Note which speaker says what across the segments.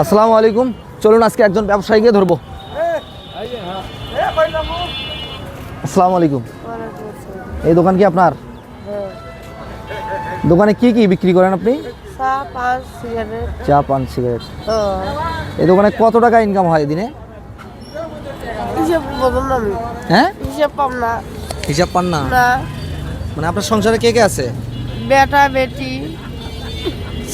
Speaker 1: আসসালামু আলাইকুম। চলুন আজকে একজন ব্যবসায়ীকে ধরবো। আসসালামু আলাইকুম। এই দোকান কি আপনার? দোকানে কি কি বিক্রি করেন আপনি?
Speaker 2: চা,
Speaker 1: পান, সিগারেট। এই দোকানে কত টাকা ইনকাম হয় দিনে? হ্যাঁ?
Speaker 2: হিসেব
Speaker 1: পান না। মানে আপনার সংসারে কে কে আছে?
Speaker 2: বেটা, বেটি।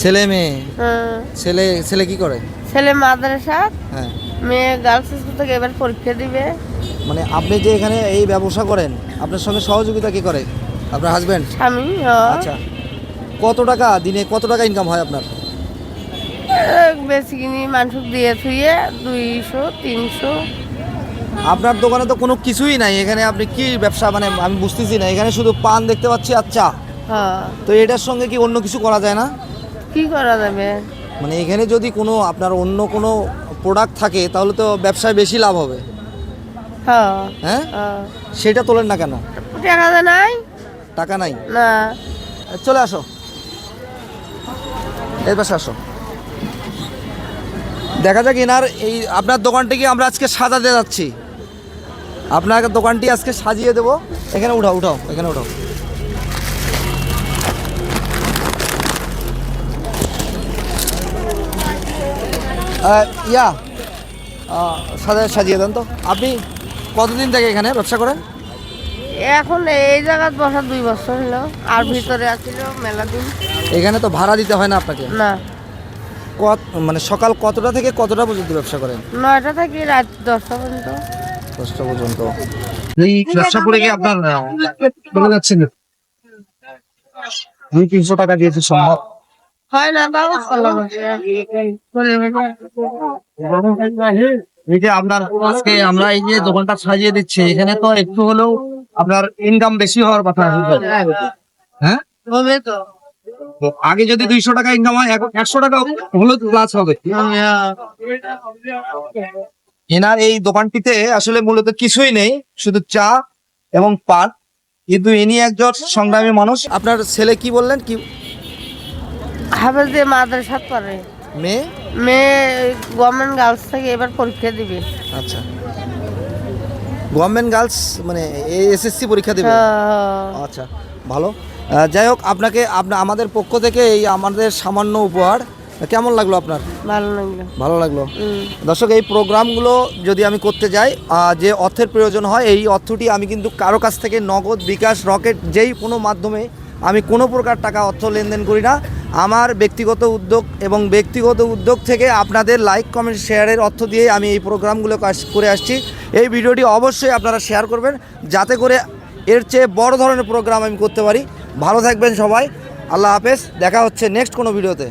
Speaker 1: ছেলে মেয়ে?
Speaker 2: হ্যাঁ।
Speaker 1: ছেলে ছেলে কি করে?
Speaker 2: ছেলে মাদ্রাসা
Speaker 1: হ্যাঁ।
Speaker 2: মেয়ে গার্লস স্কুল থেকে এবার পরীক্ষা দিবে।
Speaker 1: মানে আপনি যে এখানে এই ব্যবসা করেন আপনার সঙ্গে সহযোগিতা কি করে? আপনার হাজবেন্ড
Speaker 2: স্বামী
Speaker 1: আচ্ছা। কত টাকা দিনে কত টাকা ইনকাম হয় আপনার?
Speaker 2: বেশি কিনি মাংস দিয়ে থুয়ে দুইশো তিনশো।
Speaker 1: আপনার দোকানে তো কোনো কিছুই নাই এখানে আপনি কি ব্যবসা মানে আমি বুঝতেছি না এখানে শুধু পান দেখতে পাচ্ছি আর চা।
Speaker 2: হ্যাঁ।
Speaker 1: তো এটার সঙ্গে কি অন্য কিছু করা যায় না?
Speaker 2: কি করা যাবে?
Speaker 1: মানে এখানে যদি কোনো আপনার অন্য কোনো প্রোডাক্ট থাকে তাহলে তো ব্যবসায় বেশি লাভ হবে।
Speaker 2: হ্যাঁ।
Speaker 1: হ্যাঁ?
Speaker 2: হ্যাঁ।
Speaker 1: সেটা তোলেন না কেন?
Speaker 2: টাকা নাই?
Speaker 1: টাকা নাই?
Speaker 2: না।
Speaker 1: চলে আসো। এর পাশে আসো। দেখা যাক এনার এই আপনার দোকানটিকে আমরা আজকে সাজাতে যাচ্ছি। আপনার দোকানটি আজকে সাজিয়ে দেবো। এখানে উঠাও উঠাও এখানে উঠাও। ইয়া আহ, সাজা- সাজিয়ে দেন তো। আপনি কতদিন থেকে এখানে ব্যবসা করেন?
Speaker 2: এখন এই জায়গাত বসা দুই বছর হলো। আর ভিতরে আছিল মেলা দিন।
Speaker 1: এখানে তো ভাড়া দিতে হয় না আপনাকে?
Speaker 2: না।
Speaker 1: কত মানে সকাল কতটা থেকে কতটা পর্যন্ত ব্যবসা করেন?
Speaker 2: নয়টা থেকে রাত দশটা পর্যন্ত।
Speaker 1: দশটা পর্যন্ত।
Speaker 3: এই ব্যবসা করে কি আপনার চলে যাচ্ছেন? দুই তিনশো টাকা দিয়েছে সম্ভব?
Speaker 2: হয় না তাও
Speaker 3: এই যে আপনার আজকে আমরা এই যে দোকানটা সাজিয়ে দিচ্ছি এখানে তো একটু হলেও আপনার ইনকাম বেশি হওয়ার কথা হ্যাঁ
Speaker 2: হবে তো।
Speaker 3: তো আগে যদি দুইশো টাকা ইনকাম হয় এখন একশো টাকা হলেও প্লাস হবে।
Speaker 1: এনার এই দোকানটিতে আসলে মূলত কিছুই নেই শুধু চা এবং পান। কিন্তু ইনি একজন সংগ্রামী মানুষ। আপনার ছেলে কি বললেন? কি
Speaker 2: হাফেজ দিয়ে মাদ্রাসাত পারে
Speaker 1: মেয়ে?
Speaker 2: মেয়ে গভর্নমেন্ট গার্লস থেকে এবার পরীক্ষা দিবে।
Speaker 1: আচ্ছা। গভর্নমেন্ট গার্লস মানে এসএসসি পরীক্ষা দেবে?
Speaker 2: হ্যাঁ,
Speaker 1: আচ্ছা ভালো। যাই হোক আপনাকে আপনা আমাদের পক্ষ থেকে এই আমাদের সামান্য উপহার কেমন লাগল আপনার?
Speaker 2: ভালো লাগল।
Speaker 1: ভালো লাগল। দর্শক এই প্রোগ্রামগুলো যদি আমি করতে যাই যে অর্থের প্রয়োজন হয় এই অর্থটি আমি কিন্তু কারও কাছ থেকে নগদ বিকাশ রকেট যেই কোনো মাধ্যমে আমি কোনো প্রকার টাকা, অর্থ লেনদেন করি না। আমার ব্যক্তিগত উদ্যোগ এবং ব্যক্তিগত উদ্যোগ থেকে আপনাদের লাইক কমেন্ট শেয়ারের অর্থ দিয়ে আমি এই প্রোগ্রামগুলো করে আসছি। এই ভিডিওটি অবশ্যই আপনারা শেয়ার করবেন, যাতে করে এর চেয়ে বড় ধরনের প্রোগ্রাম আমি করতে পারি। ভালো থাকবেন সবাই। আল্লাহ হাফেজ। দেখা হচ্ছে নেক্সট কোনো ভিডিওতে।